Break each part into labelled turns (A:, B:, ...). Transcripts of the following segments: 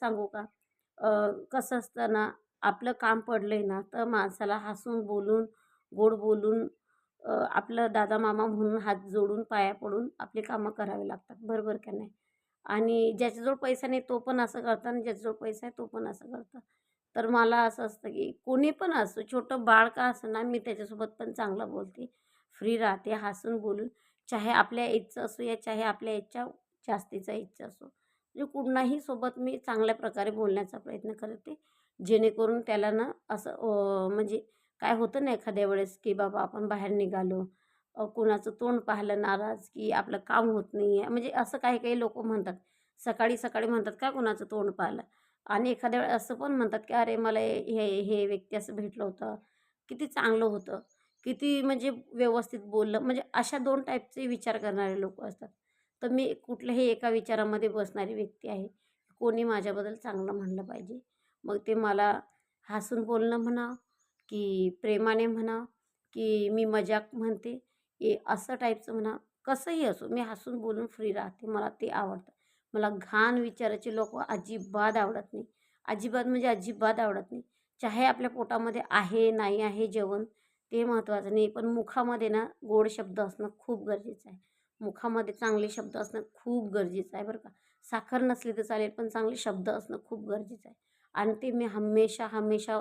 A: सांगू का? कसं असतं ना आपलं काम पडलं आहे ना तर माणसाला हसून बोलून गोड बोलून आपलं दादा मामा म्हणून हात जोडून पाया पडून आपली कामं करावी लागतात. बरोबर का नाही? आणि ज्याच्याजवळ पैसा नाही तो पण असं करतं आणि ज्याच्याजवळ पैसा आहे तो पण असं करतं. तर मला असं असतं की कोणी पण असो छोटं बाळ का असं ना मी त्याच्यासोबत पण चांगलं बोलते. फ्री राहते हसून बोलून. चाहे आपल्या एजचं असो या चाहे आपल्या एजच्या जास्तीचा एजचं असो. म्हणजे कुणाही सोबत मी चांगल्या प्रकारे बोलण्याचा प्रयत्न करते. जेणेकरून त्याला ना असं म्हणजे काय होतं ना एखाद्या वेळेस की बाबा आपण बाहेर निघालो कुणाचं तोंड पाहिलं नाराज की आपलं काम होत नाही आहे म्हणजे असं काही काही लोक म्हणतात. सकाळी सकाळी म्हणतात का कुणाचं तोंड पाहिलं? आणि एखाद्या वेळेस असं पण म्हणतात की अरे मला हे हे व्यक्ती असं भेटलं होतं किती चांगलं होतं किती म्हणजे व्यवस्थित बोललं म्हणजे अशा दोन टाईपचे विचार करणारे लोक असतात. तर मी कुठल्याही एका विचारामध्ये बसणारी व्यक्ती आहे. कोणी माझ्याबद्दल चांगलं म्हणलं पाहिजे. मग ते मला हसून बोलणं म्हणा की प्रेमाने म्हणा की मी मजाक म्हणते ए असं टाईपचं म्हणा कसंही असो मी हसून बोलून फ्री राहते. मला ते आवडतं. मला घाण विचाराचे लोक अजिबात आवडत नाही. अजिबात म्हणजे अजिबात आवडत नाही. चाहे आपल्या पोटामध्ये आहे नाही आहे जेवण ते महत्त्वाचं नाही. पण मुखामध्ये ना गोड शब्द असणं खूप गरजेचं आहे. मुखामध्ये चांगले शब्द असणं खूप गरजेचं आहे बरं का. साखर नसली तर चालेल पण चांगले शब्द असणं खूप गरजेचं आहे. आणि ते मी हमेशा हमेशा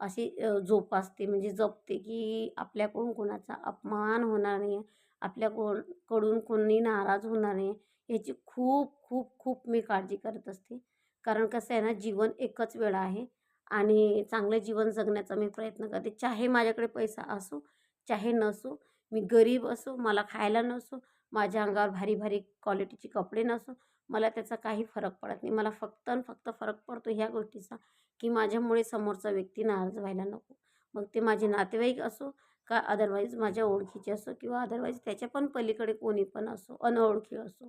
A: अशी जोपासते म्हणजे जपते की आपल्याकडून कोणाचा अपमान होणार नाही आपल्या को कडून कोणी नाराज होणार नाही याची खूप खूप खूप मी काळजी करत असते. कारण कसं आहे ना जीवन एकच वेळा आहे आणि चांगलं जीवन जगण्याचा मी प्रयत्न करते. चाहे माझ्याकडे पैसा असो चाहे नसो मी गरीब असो मला खायला नसो माझ्या अंगावर भारी भारी क्वालिटीचे कपडे नसो मला त्याचा काही फरक पडत नाही. मला फक्त आणि फक्त फरक पडतो ह्या गोष्टीचा की माझ्यामुळे समोरचा व्यक्ती नाराज व्हायला नको. मग ते माझे नातेवाईक असो का अदरवाईज माझ्या ओळखीचे असो किंवा अदरवाईज त्याच्या पण पलीकडे कोणी पण असो अनओळखी असो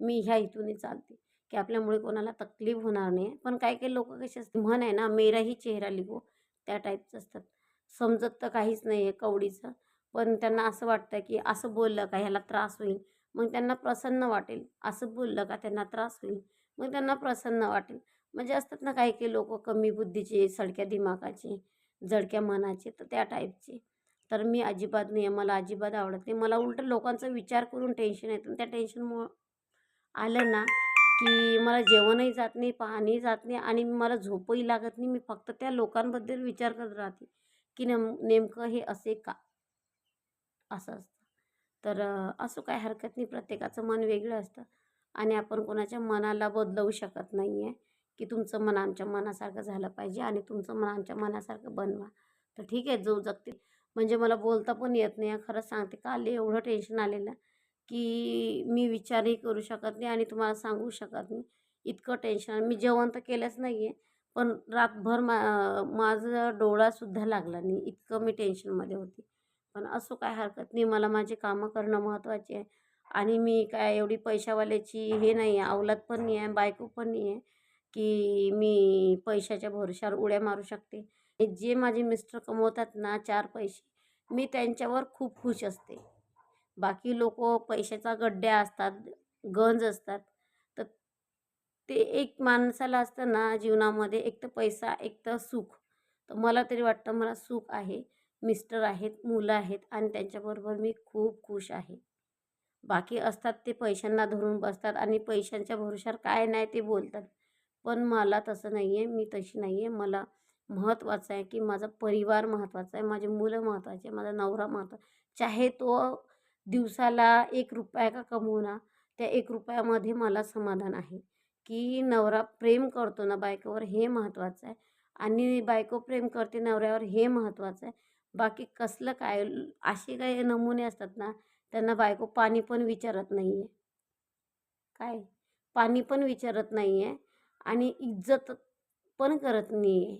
A: मी ह्या इथूनही चालते की आपल्यामुळे कोणाला तकलीफ होणार नाही. पण काही काही लोक कसे असते म्हण आहे ना मेराही चेहरा लिगो त्या टाईपचं असतात. समजत तर काहीच नाही आहे कवडीचं. पण त्यांना असं वाटतं की असं बोललं का ह्याला त्रास होईल. मग त्यांना प्रसन्न वाटेल. असं बोललं का त्यांना त्रास होईल. मग त्यांना प्रसन्न वाटेल. म्हणजे असतात ना काही काही लोक कमी बुद्धीचे सडक्या दिमागाचे जडक्या मनाचे तर त्या टाईपचे. तर मी अजिबात नाही आहे मला अजिबात आवडत नाही. मला उलटं लोकांचा विचार करून टेन्शन येतं. त्या टेन्शनमुळं आलं ना की मला जेवणही जात नाही पाणीही जात नाही आणि मला झोपही लागत नाही. मी फक्त त्या लोकांबद्दल विचार करत राहते की नेम नेमकं हे असे का? असं असतं. तर असं काय हरकत नाही. प्रत्येकाचं मन वेगळं असतं. आणि आपण कोणाच्या मनाला बदलवू शकत नाही आहे की तुमचं मन आमच्या मनासारखं झालं पाहिजे आणि तुमचं मन आमच्या मनासारखं बनवा. तर ठीक आहे जो जगतील म्हणजे मला बोलता पण येत नाही. खरंच सांगते काल एवढं टेन्शन आलेलं की मी विचारही करू शकत नाही आणि तुम्हाला सांगू शकत नाही. इतकं टेन्शन मी जेवण तर केलंच नाही आहे पण रातभर मा माझं डोळासुद्धा लागला नाही. इतकं मी टेन्शनमध्ये होती. पण असं काय हरकत नाही. मला माझे कामं करणं महत्त्वाचे आहे. आणि मी काय एवढी पैशावाल्याची हे नाही आहे अवलाद पण नाही आहे बायको पण नाही आहे की मी पैशाच्या भरोशावर उड्या मारू शकते. जे माझे मिस्टर कमवतात ना चार पैसे मी त्यांच्यावर खूप खुश असते. बाकी लोक पैशाचा गड्ड्या असतात गंज असतात. तर ते एक माणसाला असतं ना जीवनामध्ये एक तर पैसा एक तर सुख. तर मला तरी वाटतं मला सुख आहे. मिस्टर आहेत मुलं आहेत आणि त्यांच्याबरोबर मी खूप खुश आहे. बाकी असतात ते पैशांना धरून बसतात आणि पैशांच्या भरोशावर काय नाही ते बोलतात. पण मला तसं नाही आहे मी तशी नाही आहे मला महत्त्वाचं आहे की माझा परिवार महत्त्वाचा आहे माझे मुलं महत्त्वाचे आहे माझा नवरा महत्त्वा चाहे तो दिवसाला एक रुपया का कमवणार त्या एक रुपयामध्ये मला समाधान आहे की नवरा प्रेम करतो ना बायकोवर हे महत्त्वाचं आहे. आणि बायको प्रेम करते नवऱ्यावर हे महत्त्वाचं आहे. बाकी कसलं काय? असे काही नमुने असतात ना त्यांना बायको पाणी पण विचारत नाही आहे काय? पाणी पण विचारत नाही आहे आणि इज्जत पण करत नाही आहे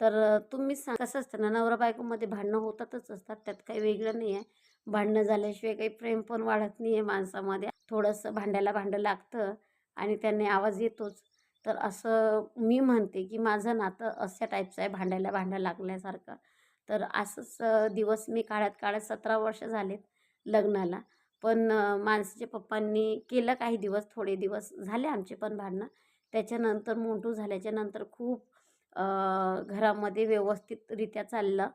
A: तर तुम्ही सांग कसं असतं ना नवरा बायकोमध्ये भांडणं होतातच असतात त्यात काही वेगळं नाही आहे भांडणं झाल्याशिवाय काही प्रेम पण वाढत नाही आहे माणसामध्ये. थोडंसं भांड्याला भांडं लागतं आणि त्याने आवाज येतोच. तर असं मी म्हणते की माझं नातं अशा टाईपचं आहे भांड्याला भांडं लागल्यासारखं. तर असंच दिवस मी काढत काढत सतरा वर्ष झालेत लग्नाला. पण माणसाच्या पप्पांनी केलं काही दिवस थोडे दिवस झाले आमचे पण भांडणं. त्याच्यानंतर मोठू झाल्याच्यानंतर खूप घरामध्ये व्यवस्थितरित्या चाललं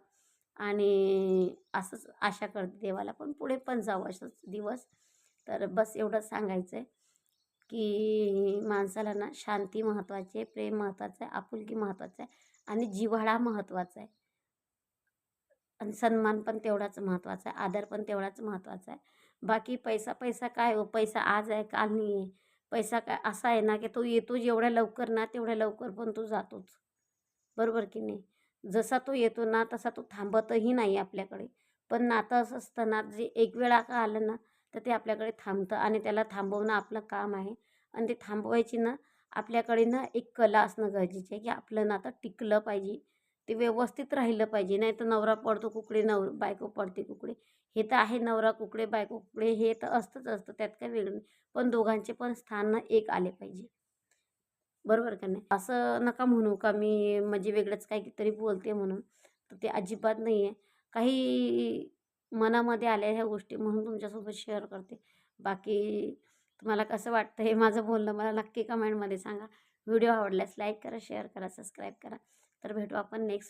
A: आणि असंच आशा करते देवाला पण पुढे पण जावं असंच दिवस. तर बस एवढंच सांगायचं आहे की माणसाला ना शांती महत्त्वाची आहे प्रेम महत्त्वाचं आहे आपुलकी महत्त्वाचं आहे आणि जिव्हाळा महत्त्वाचा आहे. आणि सन्मान पण तेवढाच महत्त्वाचा आहे आदर पण तेवढाच महत्त्वाचा आहे. बाकी पैसा पैसा काय हो? पैसा आज आहे काल नाही आहे पैसा काय असा आहे ना की तो येतो जेवढ्या लवकर ना तेवढ्या लवकर पण तो जातोच. बरोबर की नाही? जसा तो येतो ना तसा तो थांबतही नाही आपल्याकडे. पण नातं असं असतं ना जे एक वेळा का आलं ना तर ते आपल्याकडे थांबतं आणि त्याला थांबवणं आपलं काम आहे. आणि ते थांबवायची ना आपल्याकडे ना एक कला असणं गरजेचं आहे की आपलं नातं टिकलं पाहिजे. ते व्यवस्थित राहिलं पाहिजे. नाही तर नवरा पडतो कुकडे नवर बायको पडते कुकडे. हे तर आहे नवरा कुकडे बायको कुकडे हे तर असतंच असतं त्यात काय वेगळं नाही. पण दोघांचे पण स्थान एक आले पाहिजे. बरोबर का नाही? असं नका म्हणू का मी म्हणजे वेगळंच काहीतरी बोलते म्हणून. तर ते अजिबात नाही आहे. काही मनामध्ये आल्या ह्या गोष्टी म्हणून तुमच्यासोबत शेअर करते. बाकी तुम्हाला कसं वाटतं हे माझं बोलणं मला नक्की कमेंटमध्ये सांगा. व्हिडिओ आवडल्यास लाईक करा शेअर करा सबस्क्राईब करा. तर भेटू आपण नेक्स्ट